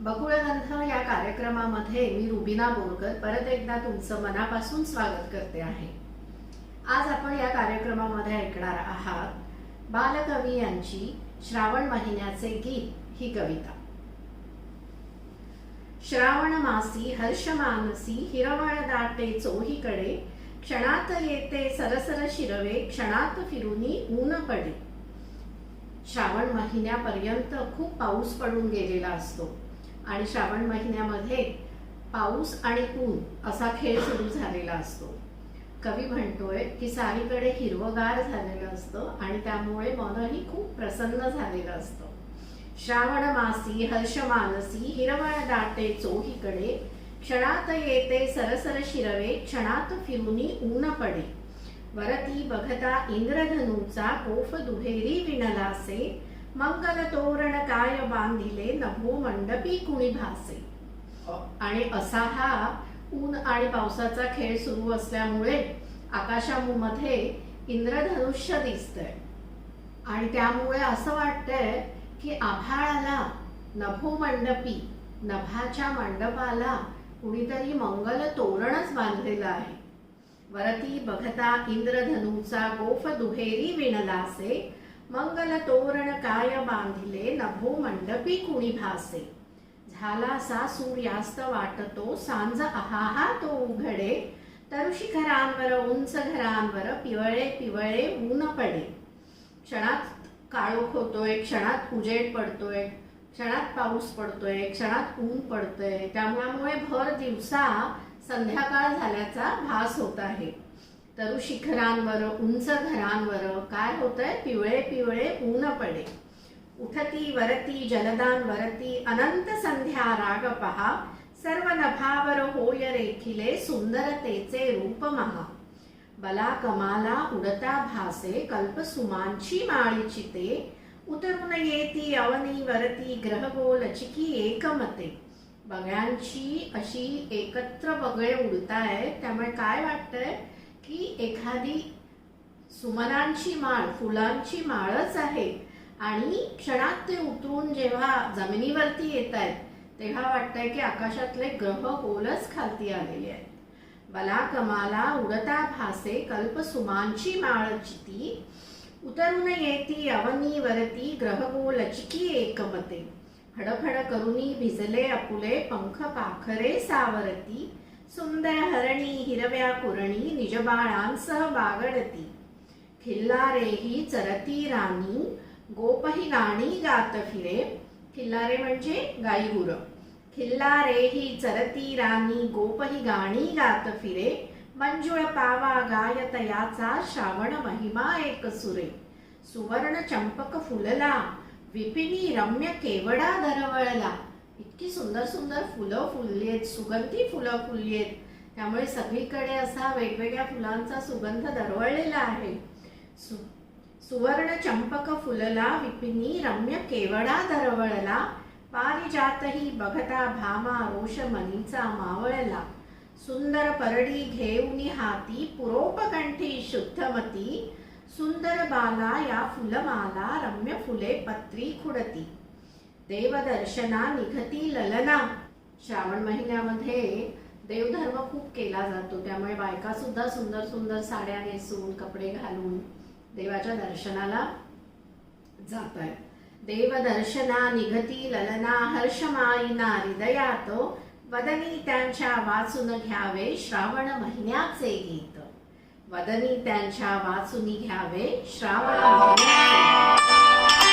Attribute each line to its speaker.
Speaker 1: बकुळगंध या कार्यक्रमामध्ये मी रुबिना बोरकर परत एकदा तुमचं मनापासून स्वागत करते आहे. आज आपण या कार्यक्रमामध्ये ऐकणार आहात बालकवी यांची श्रावण महिन्याचे गीत ही कविता. श्रावण मासी हर्ष मानसी हिरवळ दाटे चोहीकडे क्षणात येते सरसर शिरवे क्षणात फिरुनी ऊन पडे. श्रावण महिन्यापर्यंत खूप पाऊस पडून गेलेला असतो. आणि श्रावण महिन्यामध्ये पाऊस आणि ऊन असा खेळ सुरू झालेला असतो. कवी म्हणतोय की सारीकडे हिरवगार झालेलं असतं आणि त्यामुळे मनही खूप प्रसन्न झालेलं असतं. श्रावण मासी हर्ष मानसी हिरवळ दाटे चोहीकडे क्षणात येते सरसर शिरवे क्षणात फिरुनी ऊन पडे. वरती बघता इंद्रधनूचा कोफ दुहेरी विणलासे मंगल तोरण काय बांधिले नभो मंडपी कुणी भासे. आणि असा हा ऊन आणि पावसाचा खेळ सुरू असल्यामुळे आकाशामध्ये इंद्रधनुष्य दिसतंय. आणि त्यामुळे असं वाटतंय की आभाळाला नभो मंडपी नभाच्या मंडपाला कुणीतरी मंगल तोरणच बांधलेलं आहे. वरती बघता इंद्रधनूचा गोफ दुहेरी विणलासे मंगल तोरण काय बांधिले नभो मंडपी कुणी भासे झाला सा सूर्यास्त वाटतो सांज आहा तो उघडे। तरुशिखरांवर उंच घरांवर पिवळे पिवळे ऊन पडे। क्षणात काळोख होतोय क्षणात उजेड पडतोय क्षणात पाऊस पडतोय क्षणात ऊन पडतोय त्यामुळे भर दिवसा संध्याकाळ झाल्याचा भास होत आहे। तरु शिखरांवर उंच घरांवर काय होतंय? पिवळे पिवळे ऊन पडे. उठती वरती जलदान वरती अनंत संध्या राग पहा. सर्व नभावर होय रेखिले सुंदरतेचे रूप महा. बला कमाला उडता भासे कल्पसुमांची माळीची ते उतरून येती अवनी वरती ग्रहगोल चिकी एकमते. बगळ्यांची अशी एकत्र बगळे उडतायत त्यामुळे काय वाटतंय? की एखादी सुमनांची माळ फुलांची माळच आहे आणि क्षणात ते उतरून जेव्हा जमिनीवरती येत आहेत तेव्हा वाटतंय की आकाशातले ग्रह गोलच खालती आलेले आहेत. बला कमाला उडता भासे कल्प सुमांची माळ चिती उतरून येती अवनी वरती ग्रहगोल चिकी एकमते. फडफड करुनी भिजले अपुले पंख पाखरे सावरती सुंदर हरणी हिरव्या कुरणी निजबाळांसह बागडती. खिल्लारेही चरती राणी गोपही गाणी गात फिरे. खिल्लारे म्हणजे गाई गुर खिल्लारेही चरती राणी गोपही गाणी गात फिरे. मंजुळ पावा गायत याचा श्रावण महिमा एक सुरे. सुवर्ण चंपक फुलला विपिनी रम्य केवडा धरवळला. इतकी सुंदर सुंदर फुलं फुलली आहेत सुगंधी फुलं फुलली आहेत त्यामुळे सगळीकडे असा वेगवेगळ्या फुलांचा सुगंध दरवळलेला आहे. सु सुवर्ण चंपक फुलला विपिनी रम्य केवडा दरवळला. पारिजातही बघता भामा रोष मनीचा मावळला. सुंदर परडी घेऊन हाती पुरोपकंठी शुद्धमती. सुंदर बाला या फुलमाला रम्य फुले पत्री खुडती. देवदर्शना निघती ललना श्रावण महिन्यामध्ये देवधर्म खूप केला जातो. त्यामुळे बायका सुद्धा सुंदर सुंदर साड्या नेसून कपडे घालून देवाच्या दर्शनाला जात आहेत देवदर्शना निघती ललना हर्षमाईना हृदयात वदनी त्यांच्या वाचून घ्यावे श्रावण महिन्याचे गीत. वदनी त्यांच्या वाचून घ्यावे श्रावण महिन्याचे